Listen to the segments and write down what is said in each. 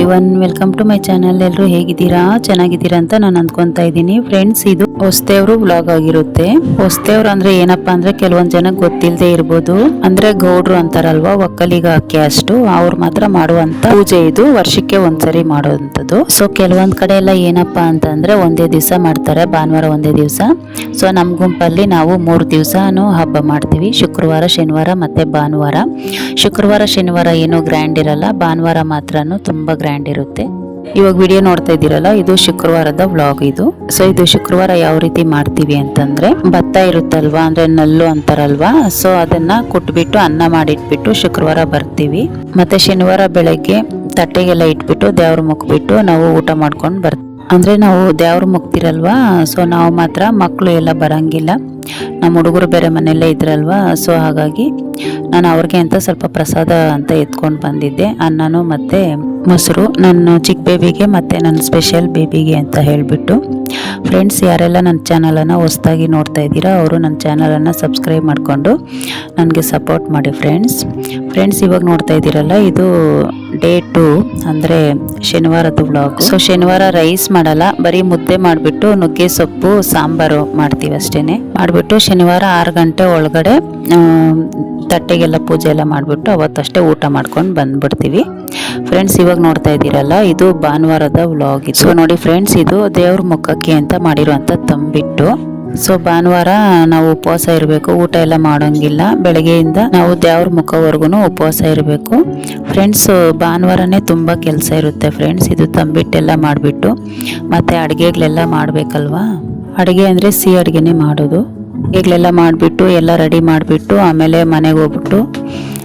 Everyone welcome to my channel ಎಲ್ಲರೂ ಹೇಗಿದ್ದೀರಾ? ಚೆನ್ನಾಗಿದ್ದೀರಾ ಅಂತ ನಾನು ಅಂದ್ಕೊಂತಾ ಇದ್ದೀನಿ. ಫ್ರೆಂಡ್ಸ್ ಇದು ಹೊಸ್ದೇವ್ರು ವ್ಲಾಗ್ ಆಗಿರುತ್ತೆ. ಹೊಸ್ದೇವ್ರು ಅಂದ್ರೆ ಏನಪ್ಪಾ ಅಂದ್ರೆ ಕೆಲವೊಂದ್ ಜನ ಗೊತ್ತಿಲ್ಲದೆ ಇರ್ಬೋದು. ಅಂದ್ರೆ ಗೌಡ್ರು ಅಂತಾರಲ್ವಾ ಒಕ್ಕಲಿಗ ಅಷ್ಟು. ಅವ್ರು ಮಾತ್ರ ಮಾಡುವಂತ ಪೂಜೆ ಇದು ವರ್ಷಕ್ಕೆ ಒಂದ್ಸರಿ ಮಾಡುವಂಥದ್ದು. ಸೊ ಕೆಲವೊಂದು ಕಡೆ ಎಲ್ಲ ಏನಪ್ಪ ಅಂತಂದರೆ ಒಂದೇ ದಿವಸ ಮಾಡ್ತಾರೆ, ಭಾನುವಾರ ಒಂದೇ ದಿವಸ. ಸೊ ನಮ್ಮ ಗುಂಪಲ್ಲಿ ನಾವು ಮೂರು ದಿವಸನೂ ಹಬ್ಬ ಮಾಡ್ತೀವಿ. ಶುಕ್ರವಾರ, ಶನಿವಾರ ಮತ್ತು ಭಾನುವಾರ. ಶುಕ್ರವಾರ, ಶನಿವಾರ ಏನೂ ಗ್ರ್ಯಾಂಡ್ ಇರಲ್ಲ. ಭಾನುವಾರ ಮಾತ್ರ ತುಂಬ ಗ್ರ್ಯಾಂಡ್ ಇರುತ್ತೆ. ಇವಾಗ ವಿಡಿಯೋ ನೋಡ್ತಾ ಇದ್ದೀರಲ್ಲ, ಇದು ಶುಕ್ರವಾರದ ವ್ಲಾಗ್ ಇದು. ಸೊ ಇದು ಶುಕ್ರವಾರ ಯಾವ ರೀತಿ ಮಾಡ್ತೀವಿ ಅಂತಂದ್ರೆ, ಭತ್ತ ಇರುತ್ತಲ್ವಾ, ಅಂದ್ರೆ ನಲ್ಲು ಅಂತಾರಲ್ವಾ ಸೊ ಅದನ್ನ ಕುಟ್ಬಿಟ್ಟು ಅನ್ನ ಮಾಡಿಟ್ಬಿಟ್ಟು ಶುಕ್ರವಾರ ಬರ್ತೀವಿ. ಮತ್ತೆ ಶನಿವಾರ ಬೆಳಗ್ಗೆ ತಟ್ಟೆಗೆಲ್ಲ ಇಟ್ಬಿಟ್ಟು ದೇವ್ರ ಮುಗ್ಬಿಟ್ಟು ನಾವು ಊಟ ಮಾಡ್ಕೊಂಡು ಬರ್ತೀವಿ. ಅಂದರೆ ನಾವು ದೇವ್ರ ಮುಗ್ತಿರಲ್ವಾ ಸೊ ನಾವು ಮಾತ್ರ ಮಕ್ಕಳು ಎಲ್ಲ ಬರಂಗಿಲ್ಲ. ನಮ್ಮ ಹುಡುಗರು ಬೇರೆ ಮನೆಯಲ್ಲೇ ಇದ್ರಲ್ವಾ? ಸೊ ಹಾಗಾಗಿ ನಾನು ಅವ್ರಿಗೆ ಅಂತ ಸ್ವಲ್ಪ ಪ್ರಸಾದ ಅಂತ ಎತ್ಕೊಂಡು ಬಂದಿದ್ದೆ. ಅನ್ನನು ಮತ್ತು ಮೊಸರು, ನನ್ನ ಚಿಕ್ಕ ಬೇಬಿಗೆ ಮತ್ತು ನನ್ನ ಸ್ಪೆಷಲ್ ಬೇಬಿಗೆ ಅಂತ ಹೇಳಿಬಿಟ್ಟು. ಫ್ರೆಂಡ್ಸ್ ಯಾರೆಲ್ಲ ನನ್ನ ಚಾನಲನ್ನು ಹೊಸ್ದಾಗಿ ನೋಡ್ತಾ ಇದ್ದೀರಾ, ಅವರು ನನ್ನ ಚಾನಲನ್ನು ಸಬ್ಸ್ಕ್ರೈಬ್ ಮಾಡಿಕೊಂಡು ನನಗೆ ಸಪೋರ್ಟ್ ಮಾಡಿ ಫ್ರೆಂಡ್ಸ್ ಫ್ರೆಂಡ್ಸ್ ಇವಾಗ ನೋಡ್ತಾ ಇದ್ದೀರಲ್ಲ, ಇದು ಡೇ ಟು ಅಂದರೆ ಶನಿವಾರದ ವ್ಲಾಗ್ ಸೊ ಶನಿವಾರ ರೈಸ್ ಮಾಡಲ್ಲ, ಬರೀ ಮುದ್ದೆ ಮಾಡಿಬಿಟ್ಟು ನುಗ್ಗೆ ಸೊಪ್ಪು, ಸಾಂಬಾರು ಮಾಡ್ತೀವಿ ಅಷ್ಟೇ ಮಾಡಿಬಿಟ್ಟು ಶನಿವಾರ ಆರು ಗಂಟೆ ಒಳಗಡೆ ತಟ್ಟೆಗೆಲ್ಲ ಪೂಜೆ ಎಲ್ಲ ಮಾಡಿಬಿಟ್ಟು ಅವತ್ತಷ್ಟೇ ಊಟ ಮಾಡ್ಕೊಂಡು ಬಂದ್ಬಿಡ್ತೀವಿ. ಫ್ರೆಂಡ್ಸ್ ಇವಾಗ ನೋಡ್ತಾ ಇದ್ದೀರಲ್ಲ, ಇದು ಭಾನುವಾರದ ವ್ಲಾಗ್ ಸೊ ನೋಡಿ ಫ್ರೆಂಡ್ಸ್ ಇದು ದೇವ್ರ ಮುಖಕ್ಕೆ ಅಂತ ಮಾಡಿರುವಂಥ ತಂಬಿಟ್ಟು. ಸೊ ಭಾನುವಾರ ನಾವು ಉಪವಾಸ ಇರಬೇಕು. ಊಟ ಎಲ್ಲ ಮಾಡೋಂಗಿಲ್ಲ. ಬೆಳಗ್ಗೆಯಿಂದ ನಾವು ದೇವ್ರ ಮುಖವರೆಗೂ ಉಪವಾಸ ಇರಬೇಕು. ಫ್ರೆಂಡ್ಸ್ ಭಾನುವಾರನೇ ತುಂಬ ಕೆಲಸ ಇರುತ್ತೆ ಫ್ರೆಂಡ್ಸ್ ಇದು ತಂಬಿಟ್ಟೆಲ್ಲ ಮಾಡಿಬಿಟ್ಟು ಮತ್ತು ಅಡುಗೆಗಳೆಲ್ಲ ಮಾಡಬೇಕಲ್ವಾ? ಅಡುಗೆ ಅಂದರೆ ಸಿಹಿ ಅಡುಗೆನೇ ಮಾಡೋದು. ಈಗಲೆಲ್ಲ ಮಾಡಿಬಿಟ್ಟು ಎಲ್ಲ ರೆಡಿ ಮಾಡಿಬಿಟ್ಟು ಆಮೇಲೆ ಮನೆಗೆ ಹೋಗ್ಬಿಟ್ಟು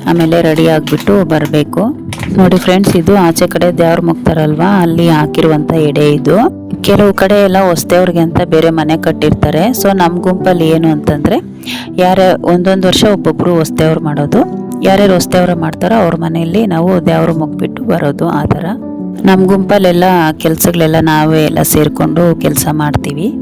ಆಮೇಲೆ ರೆಡಿ ಆಗಿಬಿಟ್ಟು ಬರಬೇಕು. ನೋಡಿ ಫ್ರೆಂಡ್ಸ್ ಇದು ಆಚೆ ಕಡೆ ದೇವ್ರ ಮುಗ್ತಾರಲ್ವಾ ಅಲ್ಲಿ ಹಾಕಿರುವಂತ ಎಡೆ ಇದು. ಕೆಲವು ಕಡೆ ಎಲ್ಲ ಹೊಸ್ದೇವ್ರಿಗೆ ಅಂತ ಬೇರೆ ಮನೆ ಕಟ್ಟಿರ್ತಾರೆ. ಸೊ ನಮ್ಮ ಗುಂಪಲ್ಲಿ ಏನು ಅಂತಂದ್ರೆ, ಯಾರ ಒಂದೊಂದು ವರ್ಷ ಒಬ್ಬೊಬ್ಬರು ಹೊಸ್ದೇವ್ರು ಮಾಡೋದು. ಯಾರ್ಯಾರು ಹೊಸ್ದೇವ್ರ ಮಾಡ್ತಾರೋ ಅವ್ರ ಮನೆಯಲ್ಲಿ ನಾವು ದೇವ್ರ ಮುಗ್ಬಿಟ್ಟು ಬರೋದು ಆ ಥರ. ನಮ್ಮ ಗುಂಪಲ್ಲೆಲ್ಲ ಕೆಲಸಗಳೆಲ್ಲ ನಾವೇ ಎಲ್ಲ ಸೇರಿಕೊಂಡು ಕೆಲಸ ಮಾಡ್ತೀವಿ.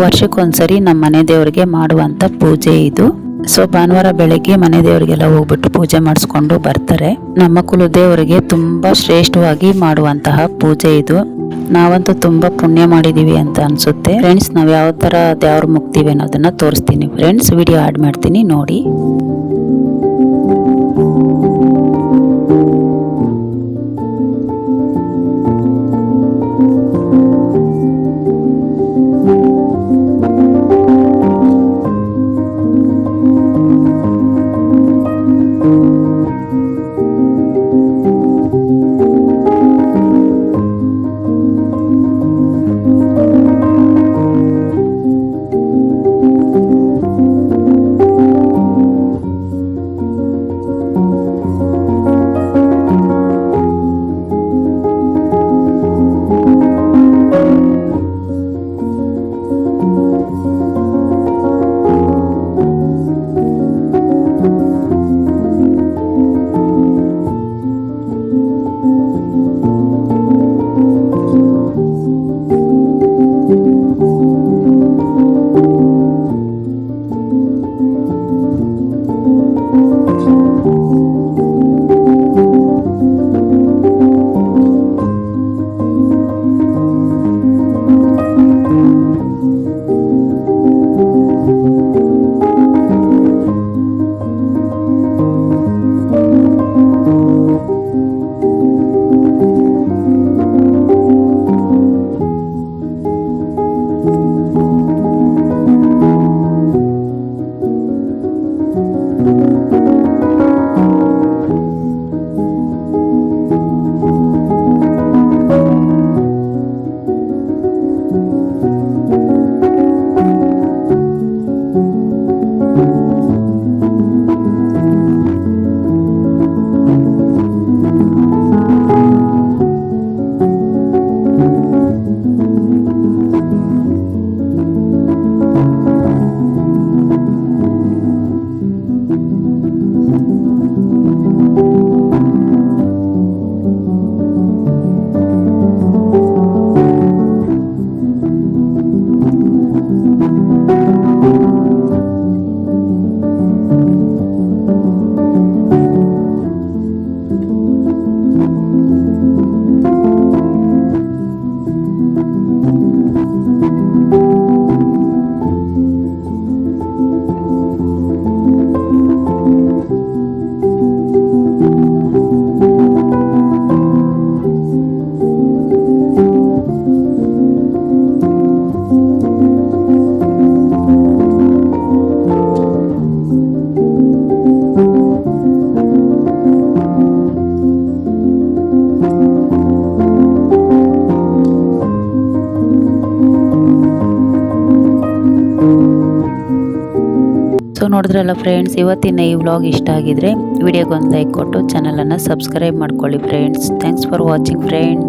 ವರ್ಷಕ್ಕೊಂದ್ಸರಿ ನಮ್ಮ ಮನೆ ದೇವರಿಗೆ ಮಾಡುವಂಥ ಪೂಜೆ ಇದು. ಸೊ ಭಾನುವಾರ ಬೆಳಗ್ಗೆ ಮನೆ ದೇವರಿಗೆಲ್ಲ ಹೋಗ್ಬಿಟ್ಟು ಪೂಜೆ ಮಾಡಿಸ್ಕೊಂಡು ಬರ್ತಾರೆ. ನಮ್ಮ ಕುಲದೇವರಿಗೆ ತುಂಬ ಶ್ರೇಷ್ಠವಾಗಿ ಮಾಡುವಂತಹ ಪೂಜೆ ಇದು. ನಾವಂತೂ ತುಂಬ ಪುಣ್ಯ ಮಾಡಿದೀವಿ ಅಂತ ಅನ್ಸುತ್ತೆ. ಫ್ರೆಂಡ್ಸ್ ನಾವು ಯಾವ ಥರ ದೇವ್ರ ಮುಗ್ತೀವಿ ಅನ್ನೋದನ್ನ ತೋರಿಸ್ತೀನಿ. ಫ್ರೆಂಡ್ಸ್ ವಿಡಿಯೋ ಆಡ್ ಮಾಡ್ತೀನಿ, ನೋಡಿ. ನೋಡಿದ್ರಲ್ಲ ಫ್ರೆಂಡ್ಸ್ ಇವತ್ತಿನ ಈ ವ್ಲಾಗ್ ಇಷ್ಟ ಆಗಿದ್ರೆ ವಿಡಿಯೋಗೊಂದು ಲೈಕ್ ಕೊಟ್ಟು ಚಾನಲನ್ನು ಸಬ್ಸ್ಕ್ರೈಬ್ ಮಾಡ್ಕೊಳ್ಳಿ friends thanks for watching friends